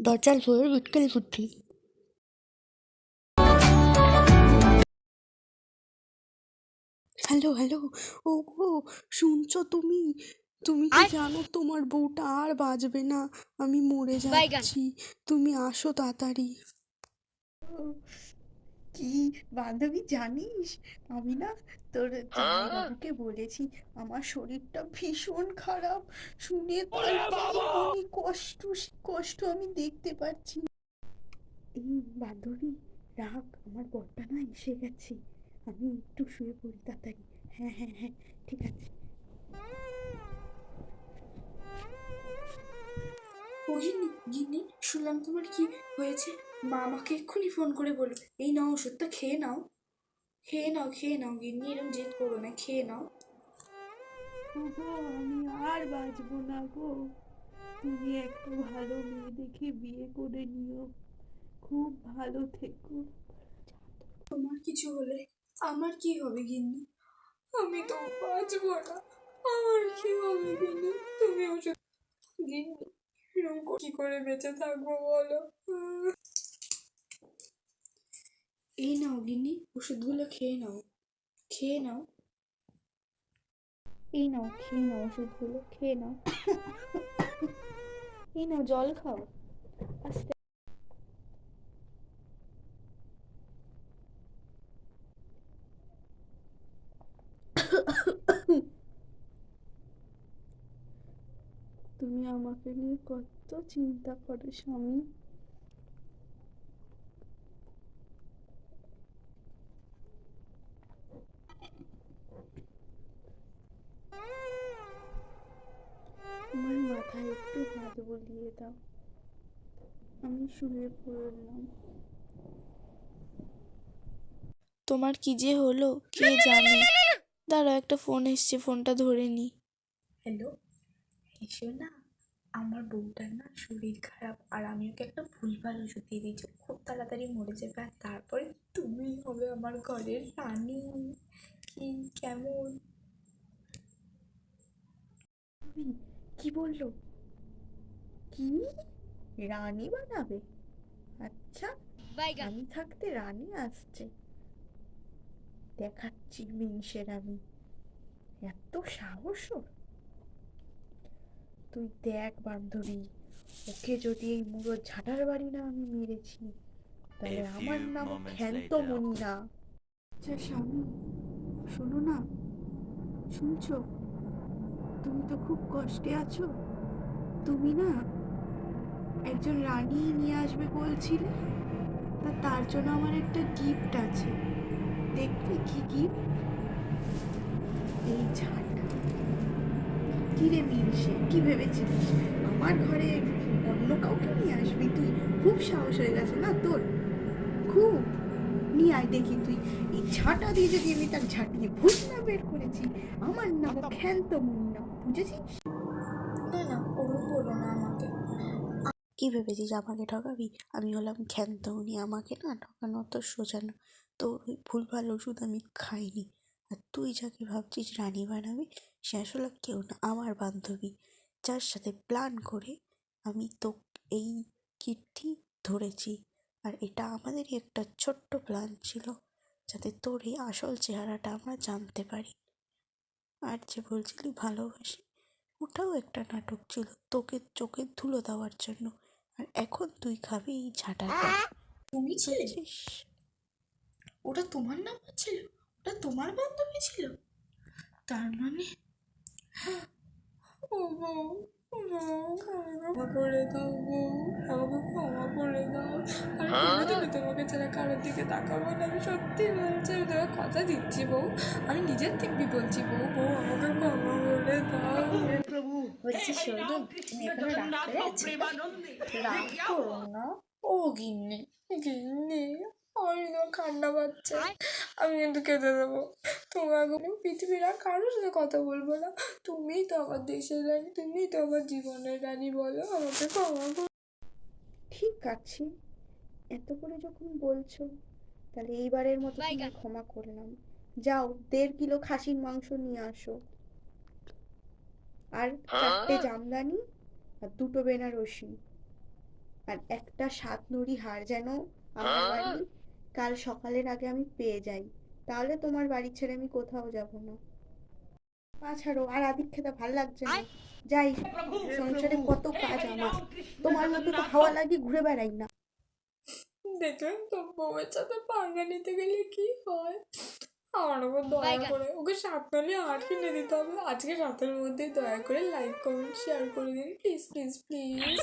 দরজার ভয়ে বিটকেল বুদ্ধি হ্যালো হ্যালো ও গো শুনছো তুমি? তুমি কি জানো তোমার বউটা আর বাজবে না আমি মরে যাচ্ছি। তুমি আসো তাড়াতাড়ি। কি? বান্ধবী জানিস? আমি না তোর জামাইবাবুকে বলেছি আমার শরীরটা ভীষণ খারাপ। শুনে তোর কি কষ্ট কষ্ট আমি দেখতে পাচ্ছি। এই বান্ধবী রাগ আমার বরটা না এসে গেছে। আমি একটু শুয়ে পড়ি তাড়াতাড়ি। হ্যাঁ হ্যাঁ হ্যাঁ ঠিক আছে। গিন্নি শুনলাম তোমার কি হয়েছে? মা আমাকে এক্ষুনি ফোন করে বলল এই নাও ওষুধটা খেয়ে নাও। খেয়ে নাও খেয়ে নাও গিন্নি এরকম জেদ করো না খেয়ে নাও। আমি আর বাঁচবো না গো। তুমি একটা ভালো মেয়ে দেখে বিয়ে করে নিও। খুব ভালো থেকো। তোমার কিছু হলে আমার কি হবে গিন্নি? আমি তো বাঁচবো না। আমার কি হবে গিন্নি? তুমি ওষুধ গিন্নি এরকম কি করে বেঁচে থাকব বলো? এই নাও গিন্নি, ওষুধগুলো খেয়ে নাও। খেয়ে নাও। এই নাও, খেয়ে নাও ওষুধগুলো, খেয়ে নাও। এই নাও, জল খাও। আস্তে তুমি আমাকে নিয়ে কত চিন্তা করো স্বামী। আমার মাথায় একটু হাত বুলিয়ে দাও। আমি শুয়ে পড়লাম। তোমার কি যে হলো কে জানে? দাঁড়াও একটা ফোন এসছে ফোনটা ধরে নি। হ্যালো এসো না। আমার বউটার না শরীর খারাপ আর আমি ওকে একটা ভুলভাল ওষুধ দিয়ে দিয়েছি। খুব তাড়াতাড়ি মরে যাবে আর তারপরে তুমি হবে আমার ঘরের রানী। কি কেমন? কি বলল? কি? রানী বানাবে? আচ্ছা আমি থাকতে রানী আসছে। দেখাচ্ছি মিনসের আমি। এত সাহস ওর? তুই দেখ বান্ধবী ওকে যদি এই মুড়ো ঝাঁটার বাড়ি না আমি মেরেছি তাহলে আমার নাম moments ক্ষান্তমণি না আচ্ছা স্বামী শোনো না শুনছো? তুমি তো খুব কষ্টে আছো। তুমি না একজন রানী নিয়ে আসবে বলছিলে তা তার জন্য আমার একটা গিফট আছে। দেখবে কি গিফট এই ঝাঁটা কি রে মিলছে। কি ভেবেছিলিস? আমার ঘরে অন্য কাউকে নিয়ে আসবি তুই? খুব সাহস হয়ে গেছে না তোর? খুব। নিয়ে আয় দেখি তুই। এই ঝাঁটা দিয়ে যদি আমি তার ঝাঁটিয়ে ভূত না বের করেছি, আমার নাম ক্ষান্ত মুন্না। বুঝেছিস? না না ওরম বলো না আমাকে। কি ভেবেছিস, আমাকে ঠকাবি? আমি হলাম ক্ষান্ত। উনি আমাকে না ঠকানো তো সোজা না। তো ওই ভুলভাল ওষুধ আমি খাইনি। আর তুই যাকে ভাবছিস রানী বানাবি সে আসলে কেউ না আমার বান্ধবী। যার সাথে প্ল্যান করে আমি তো এই কীর্তি ধরেছি। আর এটা আমাদেরই একটা ছোট্ট প্ল্যান ছিল যাতে তোর এই আসল চেহারাটা আমরা জানতে পারি। আর যে বলছিলি ভালোবাসি ওটাও একটা নাটক ছিল তোকে চোখে ধুলো দেওয়ার জন্য। আর এখন তুই খাবি এই ঝাঁটাটা। তুমি ছিলে? ওটা তোমার নাম্বার ছিল ওটা তোমার বান্ধবী ছিল? তার মানে? ও বউ ক্ষমা করে দাও বউ আমাকে ক্ষমা করে দাও। আর কোনোদিনও তোমাকে ছাড়া কারোর দিকে তাকাবো না আমি সত্যি বলছি আমি তোমাকে কথা দিচ্ছি বউ। আমি নিজের বলছি বউ বউ আমাকে ক্ষমা করে দাও। বলছি শোনো তুমি এখানে রাগ করে আছো রাগ করো না। ও গিন্নি গিন্নি। আমি তো কান্না পাচ্ছে। আমি কিন্তু কেঁদে দেবো। তোমাকে পৃথিবীর আর কারোর সাথে কথা বলব না। তুমিই তো আমার দেশের রানী তুমিই তো আমার জীবনের রানী বলো আমাকে ক্ষমা করো। ঠিক আছে। এত করে যখন বলছো তাহলে এইবারের মতো ক্ষমা করলাম যাও দেড় কিলো খাসির মাংস নিয়ে আসো। আর চারটে জামদানি আর দুটো বেনারসি। আর একটা সাত নড়ি হার যেন আমার বাড়ি কাল সকালের আগে আমি পেয়ে যাই। তাহলে তোমার বাড়ি ছেড়ে আমি কোথাও যাব না। পা ছাড়ো আর আদিক খেতে ভালো লাগছে না। যাই সংসারে কত কাজ আমার। তোমার মতো তো হাওয়া লাগিয়ে ঘুরে বেড়াই না। দেখলাম তো বউয়ের সাথে পাঙ্গা নিতে গেলে কি হয়। আমার ওপর দয়া করে ওকে সাতনালি আট কিনে দিতে হবে। আজকে রাতের মধ্যেই দয়া করে লাইক কমেন্ট শেয়ার করে দিন। Please please please